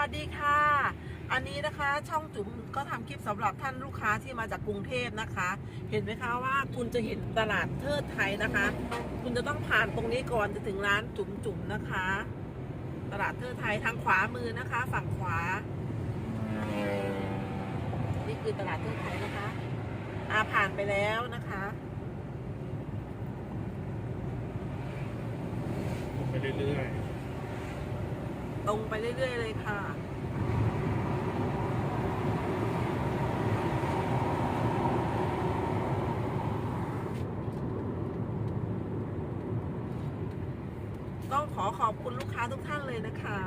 วัสดีค่ะ อันนี้นะคะ ช่องจุ๋มก็ทำคลิปสำหรับท่านลูกค้าที่มาจากกรุงเทพนะคะ เห็นไหมคะว่าคุณจะเห็นตลาดเทิดไทยนะคะ คุณจะต้องผ่านตรงนี้ก่อนจะถึงร้านจุ๋มจุ๋มนะคะ ตลาดเทิดไทยทางขวามือนะคะ ฝั่งขวา นี่คือตลาดเทิดไทยนะคะอาผ่านไปแล้วนะคะไปเรื่อย ตรงไปเรื่อย ๆ เลยค่ะต้องขอขอบคุณลูกค้าทุกท่านเลยนะคะ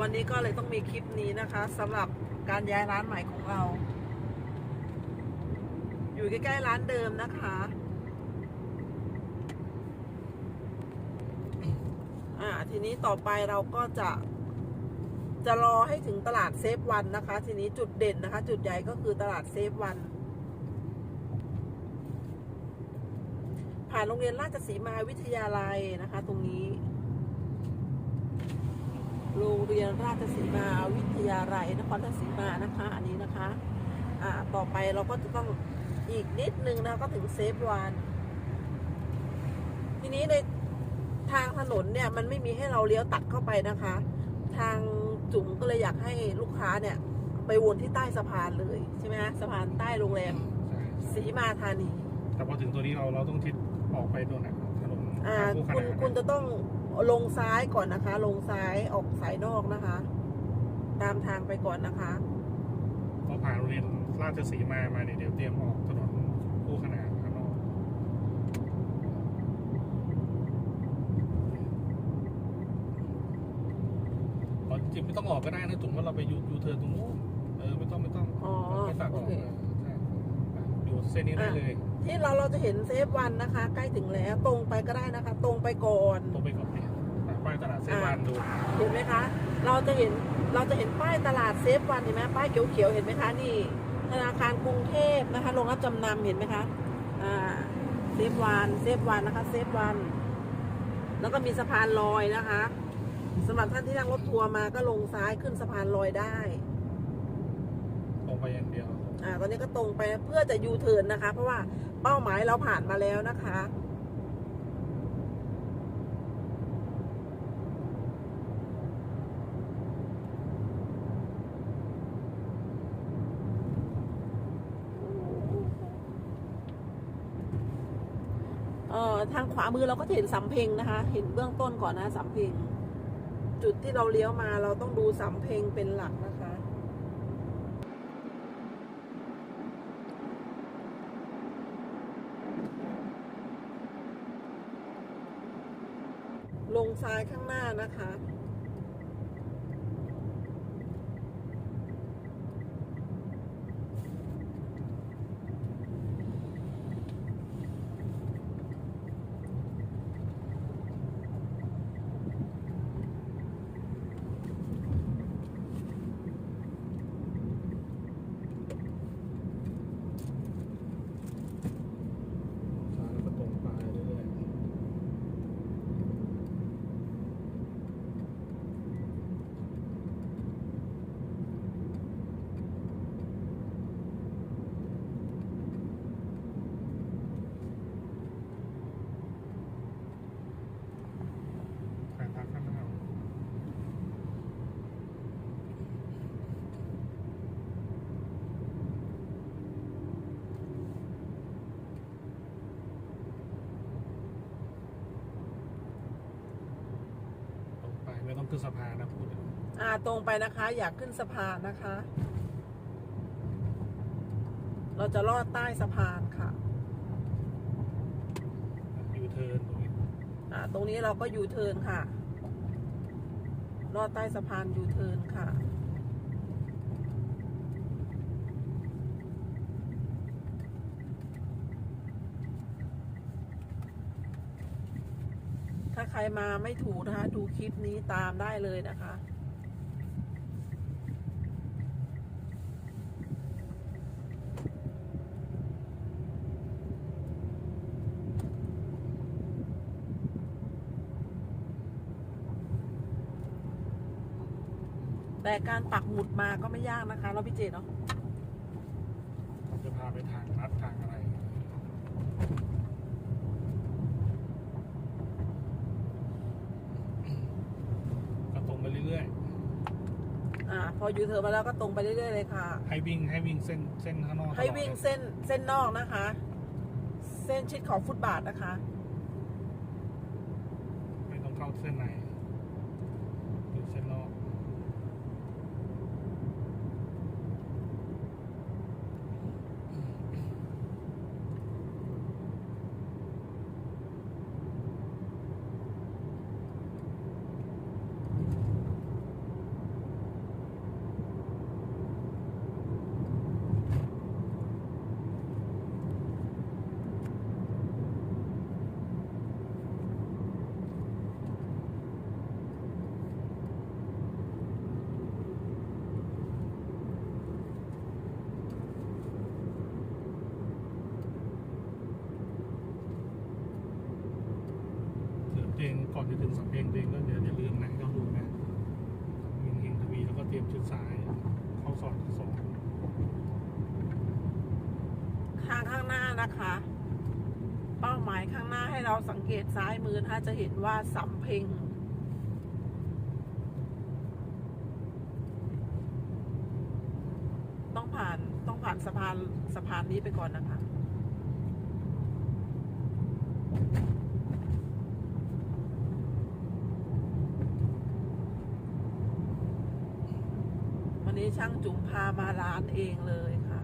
วันนี้ก็เลยต้องมีคลิปนี้นะคะสำหรับการย้ายร้านใหม่ของเรา อยู่ใกล้ๆร้านเดิมนะคะ อ่า ทีนี้ต่อไปเราก็จะ จะรอให้ถึงตลาดเซฟวันนะคะ ทีนี้จุดเด่นนะคะ จุดใหญ่ก็คือตลาดเซฟวัน ผ่านโรงเรียนราชสีมาวิทยาลัยนะคะ ตรงนี้ โรงเรียนราชสีมาวิทยาลัยนครราชสีมานะคะ อันนี้นะคะอ่าต่อไปเราก็จะต้องอีกนิดนึงนะก็ถึงเซฟวัน ทีนี้ใน ทางถนนเนี่ยมันไม่มีให้เราเลี้ยวตัดเข้าไปนะคะ ทางจุ๋มก็เลยอยากให้ลูกค้าเนี่ย ไปวนที่ใต้สะพานเลยใช่ไหมฮะสะพานใต้โรงแรมๆใช่สีมาธานี แต่พอถึงตัวนี้เราเราต้องทิศออกไปโน่นน่ะถนนอ่าทางคู่ขคุณนานคุณจะต้องลงซ้ายก่อนนะคะ ลงซ้ายออกสายนอกนะคะ ตามทางไปก่อนนะคะ พอผ่านโรงเรียนราชสีมามาเนี่ยเดี๋ยวเตรียมออกถนนคู่ขนานข้างนอกอ๋อ จริงๆไม่ต้องออกก็ได้นะจุ๋มว่าเราไปยูยูเทิร์นตรงนู้นเออไม่ต้องไม่ต้องอ๋อไม่ตัดออกโอเคเออใช่อยู่เส้นนี้ได้เลยที่เราเราจะเห็นเซฟวันนะคะ ใกล้ถึงแล้วตรงไปก็ได้นะคะ ตรงไปก่อน ตรงไปก่อนเนี่ยไปตลาดเซนวันดูเห็นไหมคะ เราจะเห็นเราจะเห็นป้ายตลาดเซฟวันเห็นไหมป้ายเขียวๆเห็นไหมคะนี่ ธนาคารกรุงเทพนะคะโรงรับจำนำเห็นไหมคะอ่าเซฟวันเซฟวันนะคะเซฟวัน แล้วก็มีสะพานลอยนะคะ สำหรับท่านที่นั่งรถทัวร์มาก็ลงซ้ายขึ้นสะพานลอยได้ ตรงไปอย่างเดียวอ่า ตอนนี้ก็ตรงไปเพื่อจะยูเทิร์นนะคะ เพราะว่าเป้าหมายเราผ่านมาแล้วนะคะ เอ่อ ทางขวามือเราก็จะเห็นสำเพ็งนะคะ เห็นเบื้องต้นก่อนนะสำเพ็ง จุดที่เราเลี้ยวมาเราต้องดูสำเพ็งเป็นหลักนะคะ ลงซ้ายข้างหน้านะคะ ซ้ายแล้วก็ตรงไปเรื่อยๆทางทางข้างหน้า ตรงไปไม่ต้อง ขึ้นสะพานนะพูดเลยอ่าตรงไปนะคะ อยากขึ้นสะพานนะคะ เราจะลอดใต้สะพานค่ะยูเทิร์นตรงนี้อ่าตรงนี้เราก็ยูเทิร์นค่ะ ลอดใต้สะพานยูเทิร์นค่ะ ถ้าใครมาไม่ถูกนะคะ ดูคลิปนี้ตามได้เลยนะคะ แต่การปักหมุดมาก็ไม่ยากนะคะเราพี่เจเนาะ ผมจะพาไปทางลัดทางอะไร ก็ตรงไปเรื่อย อ่า พอยูเธอมาแล้วก็ตรงไปเรื่อยๆเลยค่ะๆให้วิ่งให้วิ่งเส้นเส้นข้างนอกให้ตลอดวิ่งเลยเส้นเส้นนอกนะคะ เส้นชิดขอบฟุตบาทนะคะ ไม่ต้องเข้าเส้นในดูเส้นนอก เอเพลงก่อนจะถึงสัมเพลงเพลงก็เดี๋ยวอย่าลืมนะต้องดูนะเฮงเฮงทวีแล้วก็เตรียมชุดซ้ายเข้าสอดสองข้างข้างหน้านะคะ เป้าหมายข้างหน้าให้เราสังเกตซ้ายมือนะคะจะเห็นว่าสำเพ็งต้องผ่านต้องผ่านสะพานสะพานนี้ไปก่อนนะคะ วันนี้ ช่างจุ๋มพามาร้านเองเลยค่ะ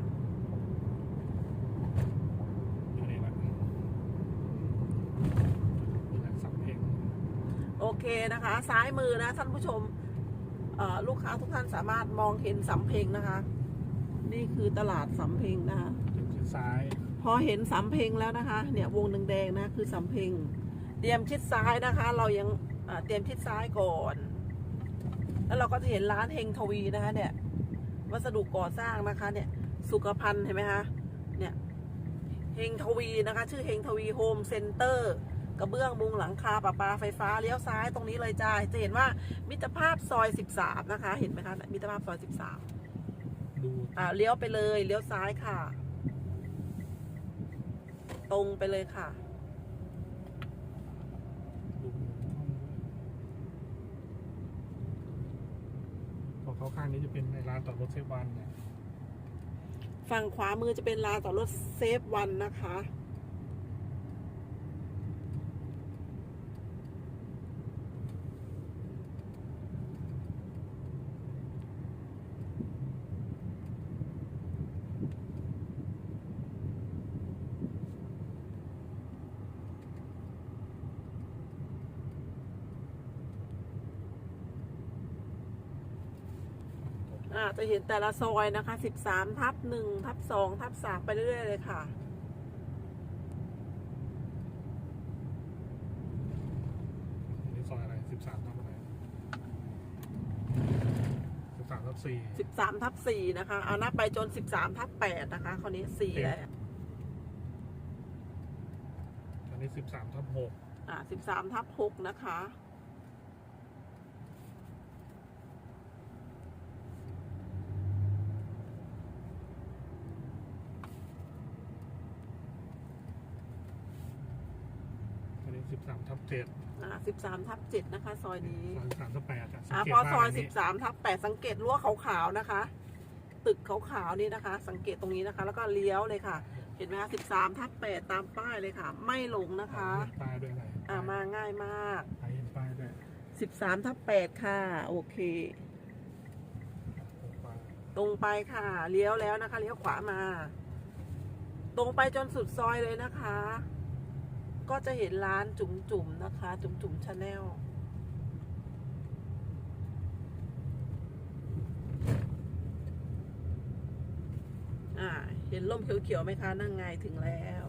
อันนี้แหละนี่แหละสัมเพลงโอเคนะคะ ซ้ายมือนะท่านผู้ชมเอ่อลูกค้าทุกท่านสามารถมองเห็นสำเพ็งนะคะ นี่คือตลาดสำเพ็งนะคะเตรียมชุดซ้ายพอเห็นสำเพ็งแล้วนะคะ เนี่ยวงแดงๆนะคือสำเพ็งเตรียมชิดซ้ายนะคะ เรายังเอ่อเตรียมชิดซ้ายก่อน แล้วเราก็จะเห็นร้านเฮงทวีนะคะ เนี่ย วัสดุก่อสร้างนะคะ เนี่ย สุขภัณฑ์เห็นไหมคะ เนี่ย เฮงทวีนะคะ ชื่อเฮงทวีโฮมเซ็นเตอร์กระเบื้องมุงหลังคาประปาไฟฟ้าเลี้ยวซ้ายตรงนี้เลยจ้าจะเห็นว่ามิตรภาพซอย13นะคะ เห็นไหมคะมิตรภาพซอย13ดูอ่าเลี้ยวไปเลยเลี้ยวซ้ายค่ะ ตรงไปเลยค่ะ ดูพอ เขาข้างนี้จะเป็นในร้านต่อรถเซฟวันเนี่ย ฝั่งขวามือจะเป็นลานจอดรถเซฟวันนะคะ จะเห็นแต่ละซอยนะคะ13ทับ1ทับ2ทับ3ไปเรื่อยๆเลยค่ะ อันนี้ซอยอะไรสิบสามทับอะไรสิบสามทับสี่13ทับ4นะคะเอานับไปจน13ทับ8นะคะคราวนี้4แล้วอันนี้สิบสามทับหกอ่า13ทับ6นะคะ อันนี้ สิบสามทับเจ็ดอ่า13ทับ7นะคะ ซอยนี้ซอยสามทับแปดอะสังอ่าเกตพอว่าซอยนนี้13ทับ8สังเกตรั้วขาวๆนะคะ ตึกขาวๆนี่นะคะ สังเกตตรงนี้นะคะ แล้วก็เลี้ยวเลยค่ะ เห็นไหมคะ13ทับ8ตามป้ายเลยค่ะ ไม่หลงนะคะ เห็นป้ายด้วยอะไรอ่ามาง่ายมาก ไปเห็นป้ายด้วย13ทับ8ค่ะ โอเค ป้ายตรงไปค่ะ เลี้ยวแล้วนะคะ เลี้ยวขวามา ตรงไปจนสุดซอยเลยนะคะ ก็จะเห็นร้านจุ๋มจุ๋มๆนะคะ จุ๋มจุ๋มชาแนลอ่าเห็นร่มเขียวๆไหมคะนั่งไงถึงแล้ว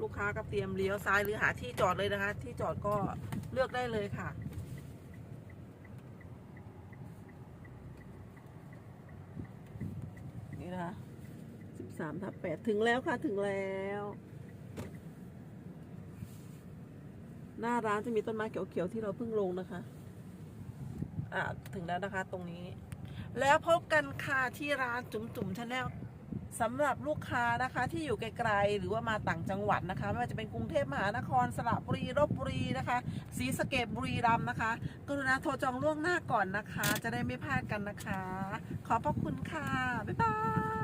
ลูกค้าก็เตรียมเลี้ยวซ้ายหรือหาที่จอดเลยนะคะ ที่จอดก็เลือกได้เลยค่ะนี่นะคะสิบสามทับแปดถึงแล้วค่ะ ถึงแล้ว หน้าร้านจะมีต้นไม้เขียวๆที่เราเพิ่งลงนะคะ อ่าถึงแล้วนะคะตรงนี้ แล้วพบกันค่ะที่ร้านจุ๋มจุ๋มชาแนลสำหรับลูกค้านะคะ ที่อยู่ไกลๆหรือว่ามาต่างจังหวัดนะคะ ไม่ว่าจะเป็นกรุงเทพมหานครสระบุรีลบบุรีนะคะศรีสะเกดบุรีรัมย์นะคะกรุณาโทรจองล่วงหน้าก่อนนะคะ จะได้ไม่พลาดกันนะคะ ขอบพระคุณค่ะ บ๊ายบาย